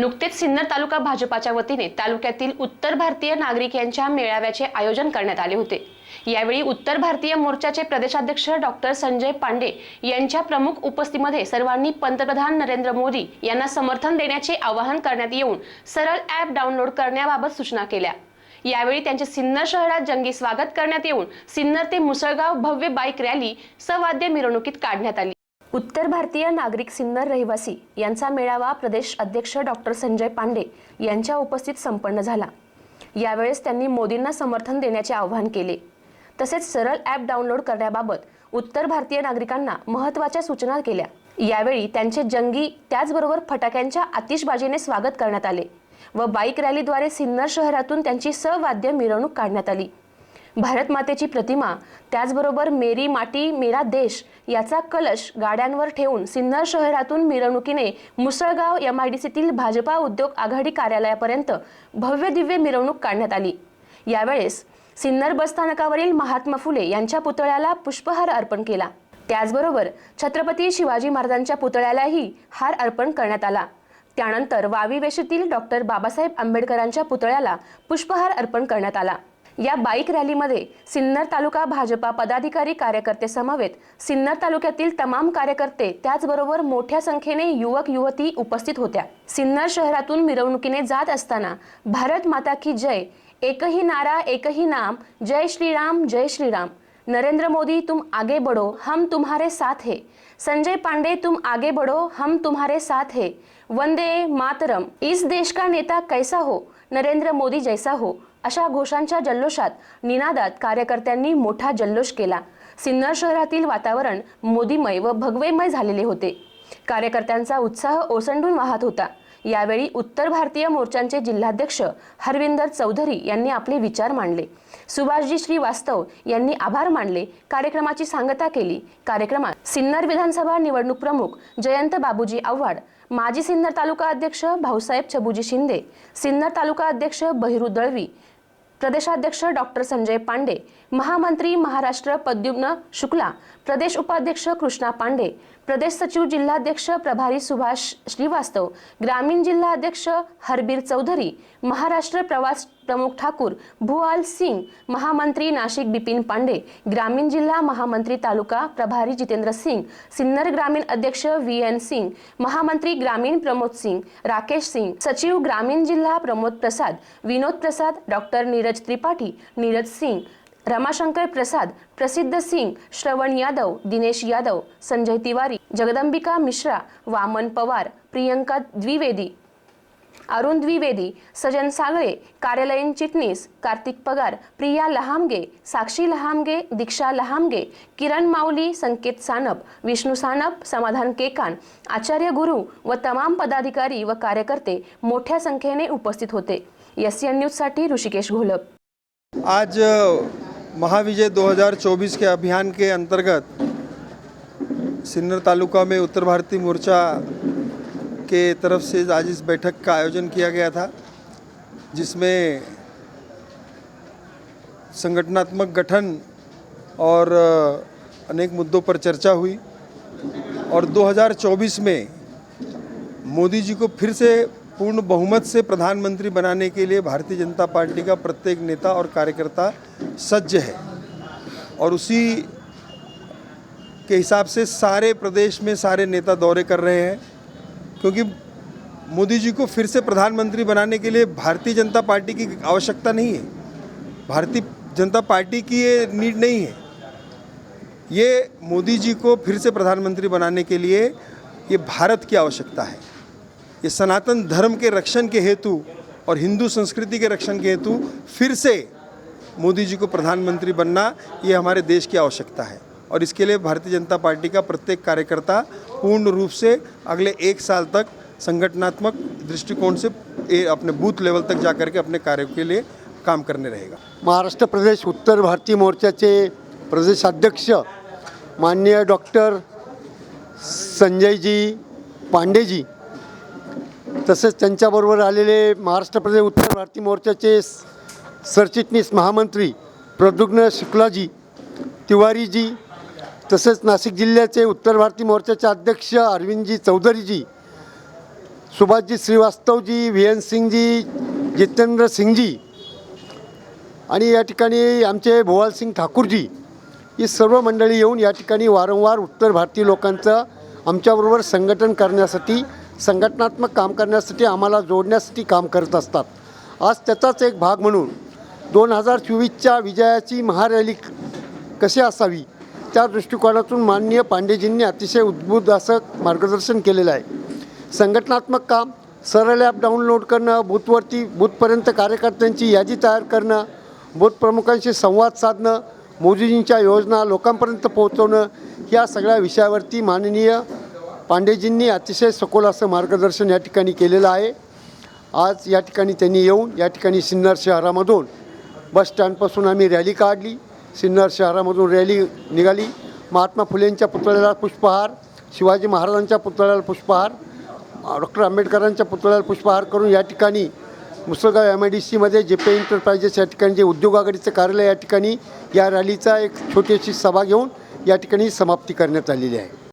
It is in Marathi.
नुकतेच सिन्नर तालुका भाजपाच्या वतीने तालुक्यातील उत्तर भारतीय नागरिक यांच्या मेळाव्याचे आयोजन करण्यात आले होते. यावेळी उत्तर भारतीय मोर्चाचे प्रदेशाध्यक्ष डॉक्टर संजय पांडे यांच्या प्रमुख उपस्थितीमध्ये सर्वांनी पंतप्रधान नरेंद्र मोदी यांना समर्थन देण्याचे आवाहन करण्यात येऊन सरळ ॲप डाउनलोड करण्याबाबत सूचना केल्या. यावेळी त्यांचे सिन्नर शहरात जंगी स्वागत करण्यात येऊन सिन्नर ते मुसळगाव भव्य बाईक रॅली सवाद्य मिरवणुकीत काढण्यात आली. उत्तर भारतीय नागरिक सिन्नर रहिवासी यांचा मेळावा प्रदेश अध्यक्ष डॉक्टर संजय पांडे यांच्या उपस्थित संपन्न झाला. यावेळेस त्यांनी मोदींना समर्थन देण्याचे आवाहन केले. तसेच सरळ ॲप डाउनलोड करण्याबाबत उत्तर भारतीय नागरिकांना महत्त्वाच्या सूचना केल्या. यावेळी त्यांचे जंगी त्याचबरोबर फटाक्यांच्या आतिषबाजीने स्वागत करण्यात आले व बाईक रॅलीद्वारे सिन्नर शहरातून त्यांची सवाद्य मिरवणूक काढण्यात आली. भारतमातेची प्रतिमा त्याचबरोबर मेरी माटी मेरा देश याचा कलश गाड्यांवर ठेवून सिन्नर शहरातून मिरवणुकीने मुसळगाव एम आय डी सीतील भाजपा उद्योग आघाडी कार्यालयापर्यंत भव्य दिव्य मिरवणूक काढण्यात आली. यावेळेस सिन्नर बसस्थानकावरील महात्मा फुले यांच्या पुतळ्याला पुष्पहार अर्पण केला. त्याचबरोबर छत्रपती शिवाजी महाराजांच्या पुतळ्यालाही हार अर्पण करण्यात आला. त्यानंतर वावी वेशीतील डॉक्टर बाबासाहेब आंबेडकरांच्या पुतळ्याला पुष्पहार अर्पण करण्यात आला. या बाईक रॅलीमध्ये सिन्नर तालुका भाजपा पदाधिकारी कार्यकर्ते समवेत सिन्नर तालुक्यातील तमाम कार्यकर्ते त्याचबरोबर मोठ्या संख्येने युवक युवती उपस्थित होत्या. सिन्नर शहरातून मिरवणुकीने जात असताना भारत माता की जय एकही नारा एकही नाम जय श्रीराम जय श्रीराम. नरेंद्र मोदी तुम आगे बढ़ो हम तुम्हारे साथ है. संजय पांडे तुम आगे बढ़ो हम तुम्हारे साथ है. वंदे मातरम. इस देश का नेता कैसा हो? नरेंद्र मोदी जैसा हो? अशा घोषांच्या जल्लोषात निनादात कार्यकर्त्यांनी मोठा जल्लोष केला. सिन्नर शहरातील वातावरण मोदीमय व भगवेमय झालेले होते. कार्यकर्त्यांचा उत्साह ओसंडून वाहत होता. यावेळी उत्तर भारतीय मोर्चांचे जिल्हाध्यक्ष हरविंदर चौधरी यांनी आपले विचार मांडले. सुभाषजी श्रीवास्तव यांनी आभार मानले. कार्यक्रमाची सांगता केली. कार्यक्रमात सिन्नर विधानसभा निवडणूक प्रमुख जयंत बाबूजी आव्हाड माजी सिन्नर तालुका अध्यक्ष भाऊसाहेब छबूजी शिंदे सिन्नर तालुका अध्यक्ष बहिरू दळवी प्रदेशाध्यक्ष डॉक्टर संजय पांडे महामंत्री महाराष्ट्र प्रद्युम्न शुक्ला प्रदेश उपाध्यक्ष कृष्णा पांडे प्रदेश सचिव जिल्हाध्यक्ष प्रभारी सुभाष श्रीवास्तव ग्रामीण जिल्हाध्यक्ष हरबीर चौधरी महाराष्ट्र प्रवास प्रमुख ठाकूर भुआल सिंग महामंत्री नाशिक बिपिन पांडे ग्रामीण जिल्हा महामंत्री तालुका प्रभारी जितेंद्र सिंग सिन्नर ग्रामीण अध्यक्ष व्ही एन सिंग महामंत्री ग्रामीण प्रमोद सिंग राकेश सिंग सचिव ग्रामीण जिल्हा प्रमोद प्रसाद विनोद प्रसाद डॉक्टर नीरज त्रिपाठी नीरज सिंग रमाशंकर प्रसाद प्रसिद्ध सिंग श्रवण यादव दिनेश यादव संजय तिवारी जगदंबिका मिश्रा वामन पवार प्रियंका द्विवेदी अरुण द्विवेदी सजन सागळे कार्यालयीन चिटणीस कार्तिक पगार प्रिया लहामगे साक्षी लहामगे दीक्षा लहामगे किरण माऊली संकेत सानप विष्णू सानप समाधान केकान आचार्य गुरु व तमाम पदाधिकारी व कार्यकर्ते मोठ्या संख्येने उपस्थित होते. एस एन न्यूजसाठी ऋषिकेश घोलप. आज महाविजय 2024 के अभियान के अंतर्गत सिन्नर तालुका में उत्तर भारतीय मोर्चा के तरफ़ से आज इस बैठक का आयोजन किया गया था, जिसमें संगठनात्मक गठन और अनेक मुद्दों पर चर्चा हुई और 2024 में मोदी जी को फिर से पूर्ण बहुमत से प्रधानमंत्री बनाने के लिए भारतीय जनता पार्टी का प्रत्येक नेता और कार्यकर्ता सज्ज है और उसी के हिसाब से सारे प्रदेश में सारे नेता दौरे कर रहे हैं। क्योंकि मोदी जी को फिर से प्रधानमंत्री बनाने के लिए भारतीय जनता पार्टी की आवश्यकता नहीं है। भारतीय जनता पार्टी की ये नीड नहीं है। ये मोदी जी को फिर से प्रधानमंत्री बनाने के लिए ये भारत की आवश्यकता है। ये सनातन धर्म के रक्षण के हेतु और हिंदू संस्कृति के रक्षण के हेतु फिर से मोदी जी को प्रधानमंत्री बनना ये हमारे देश की आवश्यकता है। और इसके लिए भारतीय जनता पार्टी का प्रत्येक कार्यकर्ता पूर्ण रूप से अगले एक साल तक संगठनात्मक दृष्टिकोण से ए- अपने बूथ लेवल तक जा करके अपने कार्यों के लिए काम करने रहेगा। महाराष्ट्र प्रदेश उत्तर भारतीय मोर्चाचे प्रदेशाध्यक्ष माननीय डॉक्टर संजयजी पांडेजी तसेच त्यांच्याबरोबर आलेले महाराष्ट्र प्रदेश उत्तर भारतीय मोर्चाचे सरचिटणीस महामंत्री प्रद्युग्न शुक्लाजी तिवारीजी तसेच नाशिक जिल्ह्याचे उत्तर भारतीय मोर्चाचे अध्यक्ष अरविंदजी चौधरीजी सुभाषजी श्रीवास्तवजी व्ही एन सिंगजी जितेंद्र सिंगजी आणि या ठिकाणी आमचे भोवालसिंग ठाकूरजी ही सर्व मंडळी येऊन या ठिकाणी वारंवार उत्तर भारतीय लोकांचं आमच्याबरोबर संघटन करण्यासाठी संघटनात्मक काम करण्यासाठी आम्हाला जोडण्यासाठी काम करत असतात. आज त्याचाच एक भाग म्हणून दोन हजार चोवीसच्या विजयाची महारॅली कशी असावी? त्या दृष्टिकोनातून माननीय पांडेजींनी अतिशय उद्बुद्ध असं मार्गदर्शन केलेलं आहे. संघटनात्मक काम सरळ ॲप डाउनलोड करणं बूथवरती बूथपर्यंत कार्यकर्त्यांची यादी तयार करणं बूथ प्रमुखांशी संवाद साधणं मोदीजींच्या योजना लोकांपर्यंत पोहोचवणं या सगळ्या विषयावरती माननीय पांडेजींनी अतिशय सखोल असं मार्गदर्शन या ठिकाणी केलेलं आहे. आज या ठिकाणी त्यांनी येऊन या ठिकाणी सिन्नर शहरामधून बस स्टँडपासून आम्ही रॅली काढली. सिन्नर शहरामधून रॅली निघाली. महात्मा फुलेंच्या पुतळ्याला पुष्पहार शिवाजी महाराजांच्या पुतळ्याला पुष्पहार डॉक्टर आंबेडकरांच्या पुतळ्याला पुष्पहार करून या ठिकाणी मुसळगाव एम आय डी सीमध्ये जे पे एंटरप्राइजेस या ठिकाणी जे उद्योग आघाडीचं कार्यालय या ठिकाणी या रॅलीचा एक छोटीशी सभा घेऊन या ठिकाणी समाप्ती करण्यात आलेली आहे.